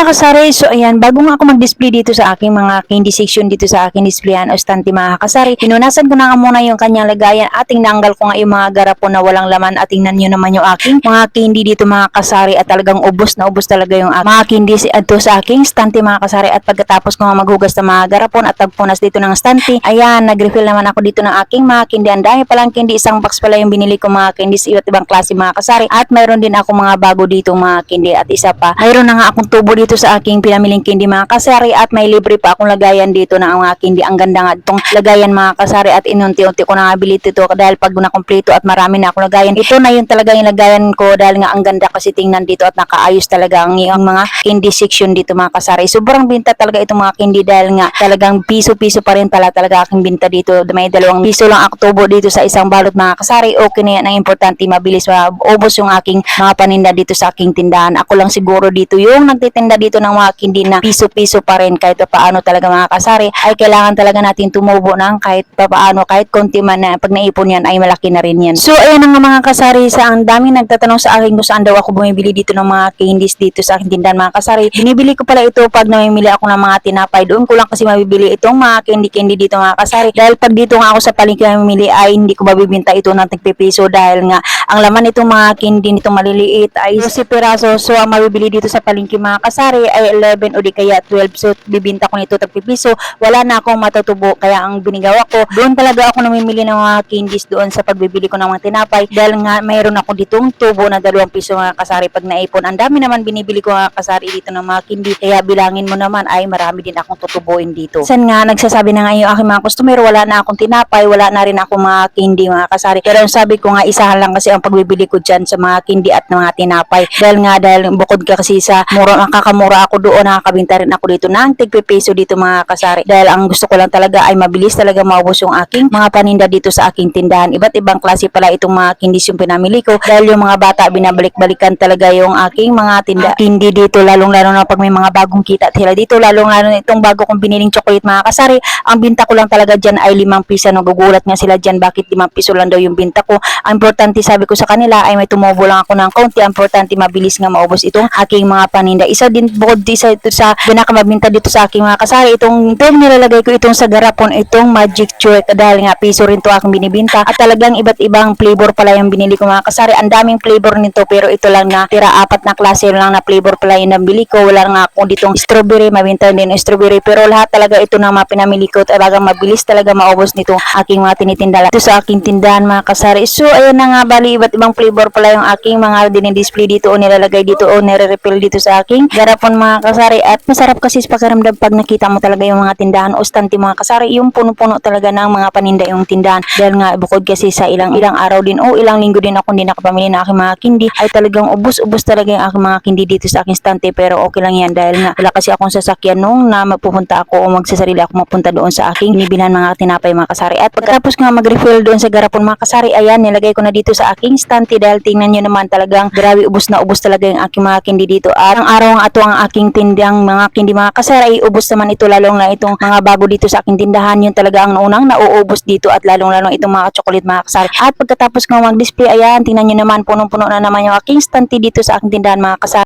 mga kasari, so ayan, bago nga ako mag-display dito sa aking mga candy section dito sa aking displayan o stante mga kasari, pinunasan ko na nga muna yung kanyang lagayan at tinanggal ko nga yung mga garapon na walang laman at tingnan nyo naman yung aking mga candy dito mga kasari at talagang ubos na ubos talaga yung aking mga candy ato sa aking stante mga kasari at pagkatapos ko nga maghugas ng mga garapon at pagpunas dito ng stante, ayan, nag-refill naman ako dito ng aking mga candy. Ang dami palang candy, isang box pala yung binili ko mga candy sa iba't ibang klase mga kasari at mayroon din ako mga bago dito mga candy at isa pa, mayroon na nga akong tubo dito sa aking pinamiling candy mga kasari at may libre pa akong lagayan dito na mga candy. Ang ganda nga itong lagayan mga kasari at inunti-unti ko na nga bili ito dahil pag nakompleto at marami na akong lagayan. Ito na yung talaga yung lagayan ko dahil nga ang ganda kasi tingnan dito at nakaayos talaga ang, ang mga candy section dito mga kasari. Sobrang binta talaga itong mga candy dahil nga talagang piso-piso pa rin pala talaga aking binta dito. May dalawang piso lang ako tubo dito sa isang balot mga kasari. Okay na yan. Ang importante mabilis maubos yung aking mga paninda dito sa aking tindahan. Ako lang siguro dito yung nagtitinda dito ng mga candy na piso-piso pa rin kahit pa paano talaga mga kasari ay kailangan talaga natin tumubo ng kahit pa paano kahit konti man na pag naipon yan ay malaki na rin yan. So ayan ang mga kasari sa ang daming nagtatanong sa akin kung saan daw ako bumibili dito ng mga candies dito sa aking tindahan mga kasari. Binibili ko pala ito pag namimili ako ng mga tinapay. Doon ko lang kasi mabibili itong mga candy-candy dito mga kasari. Dahil pag dito nga ako sa palengke mamimili ay hindi ko mabibinta ito ng tagpipiso dahil nga ang laman nitong mga candy nitong maliliit ay 12 piraso. So ang mabibili dito sa palengke mga kasari ay 11 o di kaya 12. So bibinta ko nito tagpipiso. Wala na akong matutubo kaya ang binigawa ko doon talaga ako namimili ng mga candies doon sa pagbibili ko ng mga tinapay dahil nga mayroon ako ditong tubo na dalawang piso mga kasari pag naipon. Ang dami naman binibili ko mga kasari dito ng mga candy kaya bilangin mo naman ay marami din akong tutubuin dito. San nga nagsasabi na nga aking mga customer wala na akong tinapay, wala na rin ako mga candy mga kasari. Pero ang sabi ko nga isahan lang kasi ang pagbibili ko dyan sa mga candy at mga tinapay. Dahil nga dahil bukod ka kasi sa mura, nakakamura ako doon, nakakabinta rin ako dito ng tigpipiso dito mga kasari. Dahil ang gusto ko lang talaga ay mabilis talaga maubos yung aking mga paninda dito sa aking tindahan. Iba't ibang klase pala itong mga candies yung pinamili ko. Dahil yung mga bata binabalik-balikan talaga yung aking mga tinda. Hindi dito lalong-lalo na pag may mga bagong kita sila dito. Lalong-lalo na itong bago kong biniling chocolate mga kasari. Ang binta ko lang talaga dyan ay limang piso. Nagugulat nga sila dyan bakit limang piso lang daw yung binta ko. Ang importante sabi sa kanila ay may tumubo lang ako ng. Ang importante mabilis nga maubos itong aking mga paninda. Isa din bukod isa ito sa pinakamabinta dito sa aking mga kasari. Itong, itong nilalagay ko itong sa garapon itong magic check dahil nga piso rin to aking binibinta at talagang iba't ibang flavor pala yung binili ko mga kasari. Ang daming flavor nito pero ito lang na tira apat na klase lang na flavor pala yung nabili ko. Wala nga ako ditong strawberry, mabinta din strawberry pero lahat talaga ito na mga pinamili ko talagang mabilis talaga maubos nito aking mga tinitinda ito sa aking tindahan mga kasari. So ayun na nga bali iba't ibang flavor pala yung aking mga dinidisplay dito o nilalagay dito o nire-refill dito sa aking garapon mga kasari. At masarap kasi sa pag nakita mo talaga yung mga tindahan o stante mga kasari yung puno-puno talaga ng mga paninda yung tindahan. Dahil nga bukod kasi sa ilang ilang araw din o ilang linggo din ako hindi nakapamili ng aking mga kindi ay talagang ubos-ubos talaga yung aking mga kindi dito sa aking stante. Pero okay lang yan dahil nga wala kasi akong sasakyan nung na magpupunta ako o magsasarili ako mapunta doon sa aking binibilhan mga tinapay mga kasari. At pagkatapos nga mag-refill doon sa garapon mga kasari ayan nilagay ko na dito sa aking stante dahil tingnan nyo naman talagang grabe ubos na ubos talaga yung aking mga kindi dito. At ang araw nga ato ang aking tindang mga kindi. Mga kasari ay ubos naman ito lalong na itong mga bago dito sa aking tindahan. Yun talaga ang unang nauubos dito at lalong lalong itong mga chocolate mga kasari. At pagkatapos nga mag-display ayan tingnan nyo naman punong-puno na naman yung aking stante dito sa aking tindahan mga kasari